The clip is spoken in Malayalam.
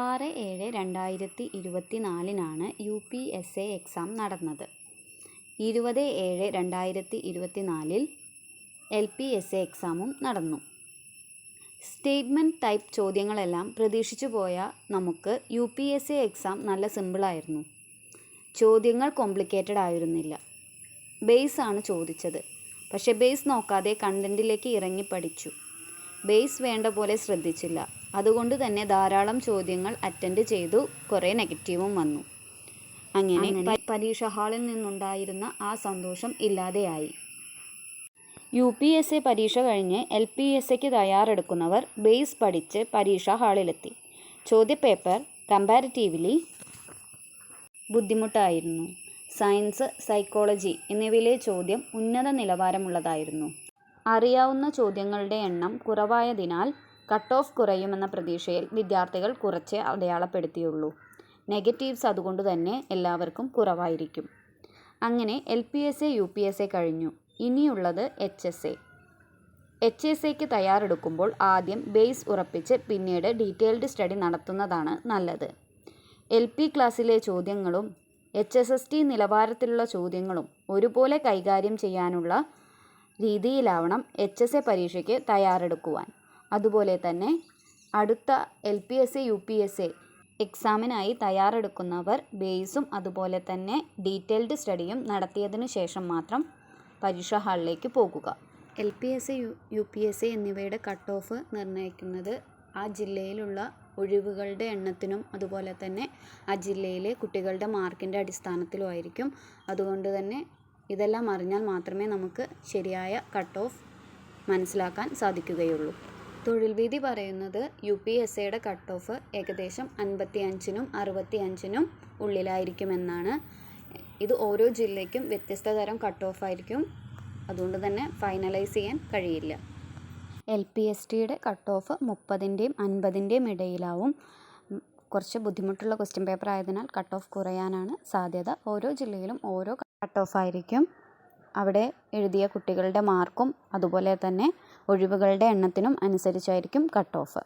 ആറ് ഏഴ് രണ്ടായിരത്തി ഇരുപത്തി നാലിനാണ് U P S A exam നടന്നത്. ഇരുപത് ഏഴ് രണ്ടായിരത്തി ഇരുപത്തി നാലിൽ എൽ പി എസ് എ എക്സാമും നടന്നു. സ്റ്റേറ്റ്മെന്റ് ടൈപ്പ് ചോദ്യങ്ങളെല്ലാം പ്രതീക്ഷിച്ചു പോയ നമുക്ക് U P S A exam നല്ല സിമ്പിളായിരുന്നു. ചോദ്യങ്ങൾ കോംപ്ലിക്കേറ്റഡ് ആയിരുന്നില്ല. ബേസ് ആണ് ചോദിച്ചത്. പക്ഷേ ബേസ് നോക്കാതെ കണ്ടന്റിലേക്ക് ഇറങ്ങി പഠിച്ചു. ബേസ് വേണ്ട പോലെ ശ്രദ്ധിച്ചില്ല. അതുകൊണ്ട് തന്നെ ധാരാളം ചോദ്യങ്ങൾ അറ്റൻഡ് ചെയ്തു. കുറേ നെഗറ്റീവും വന്നു. അങ്ങനെ പരീക്ഷ ഹാളിൽ നിന്നുണ്ടായിരുന്ന ആ സന്തോഷം ഇല്ലാതെയായി. യു പി എസ് എ പരീക്ഷ കഴിഞ്ഞ് എൽ പി എസ് എക്ക് തയ്യാറെടുക്കുന്നവർ ബേസ് പഠിച്ച് പരീക്ഷ ഹാളിലെത്തി. ചോദ്യപേപ്പർ കമ്പാരിറ്റീവ്ലി ബുദ്ധിമുട്ടായിരുന്നു. സയൻസ് സൈക്കോളജി എന്നിവയിലെ ചോദ്യം ഉന്നത നിലവാരമുള്ളതായിരുന്നു. അറിയാവുന്ന ചോദ്യങ്ങളുടെ എണ്ണം കുറവായതിനാൽ കട്ട് ഓഫ് കുറയുമെന്ന പ്രതീക്ഷയിൽ വിദ്യാർത്ഥികൾ കുറച്ചേ അടയാളപ്പെടുത്തിയുള്ളൂ. നെഗറ്റീവ്സ് അതുകൊണ്ട് തന്നെ എല്ലാവർക്കും കുറവായിരിക്കും. അങ്ങനെ L P S A U P S A കഴിഞ്ഞു. ഇനിയുള്ളത് H S A. H S എക്ക് തയ്യാറെടുക്കുമ്പോൾ ആദ്യം ബേസ് ഉറപ്പിച്ച് പിന്നീട് ഡീറ്റെയിൽഡ് സ്റ്റഡി നടത്തുന്നതാണ് നല്ലത്. എൽ പി ക്ലാസ്സിലെ ചോദ്യങ്ങളും എച്ച് എസ് എസ് ടി നിലവാരത്തിലുള്ള ചോദ്യങ്ങളും ഒരുപോലെ കൈകാര്യം ചെയ്യാനുള്ള രീതിയിലാവണം എച്ച് എസ് എ പരീക്ഷയ്ക്ക് തയ്യാറെടുക്കുവാൻ. അതുപോലെ തന്നെ അടുത്ത L P S A U P S A എക്സാമിനായി തയ്യാറെടുക്കുന്നവർ ബേസും അതുപോലെ തന്നെ ഡീറ്റെയിൽഡ് സ്റ്റഡിയും നടത്തിയതിനു ശേഷം മാത്രം പരീക്ഷാ ഹാളിലേക്ക് പോകുക. L P S A U P S A എന്നിവയുടെ കട്ട് ഓഫ് നിർണയിക്കുന്നത് ആ ജില്ലയിലുള്ള ഒഴിവുകളുടെ എണ്ണത്തിനും അതുപോലെ തന്നെ ആ ജില്ലയിലെ കുട്ടികളുടെ മാർക്കിന്റെ അടിസ്ഥാനത്തിലും ആയിരിക്കും. അതുകൊണ്ട് തന്നെ ഇതെല്ലാം അറിഞ്ഞാൽ മാത്രമേ നമുക്ക് ശരിയായ കട്ട് ഓഫ് മനസ്സിലാക്കാൻ സാധിക്കുകയുള്ളൂ. തൊഴിൽ വീതി പറയുന്നത് യു പി എസ് സിയുടെ കട്ട് ഓഫ് ഏകദേശം അൻപത്തി അഞ്ചിനും അറുപത്തി അഞ്ചിനും ഉള്ളിലായിരിക്കുമെന്നാണ്. ഇത് ഓരോ ജില്ലയ്ക്കും വ്യത്യസ്ത തരം കട്ട് ഓഫ് ആയിരിക്കും. അതുകൊണ്ട് തന്നെ ഫൈനലൈസ് ചെയ്യാൻ കഴിയില്ല. എൽ പി എസ് ടിയുടെ കട്ട് ഓഫ് മുപ്പതിന്റെയും അൻപതിന്റെയും ഇടയിലാവും. കുറച്ച് ബുദ്ധിമുട്ടുള്ള ക്വസ്റ്റ്യൻ പേപ്പർ ആയതിനാൽ കട്ട് ഓഫ് കുറയാനാണ് സാധ്യത. ഓരോ ജില്ലയിലും ഓരോ കട്ട് ഓഫ് ആയിരിക്കും. അവിടെ എഴുതിയ കുട്ടികളുടെ മാർക്കും അതുപോലെ തന്നെ ഒഴിവുകളുടെ എണ്ണത്തിനും അനുസരിച്ചായിരിക്കും കട്ട് ഓഫ്.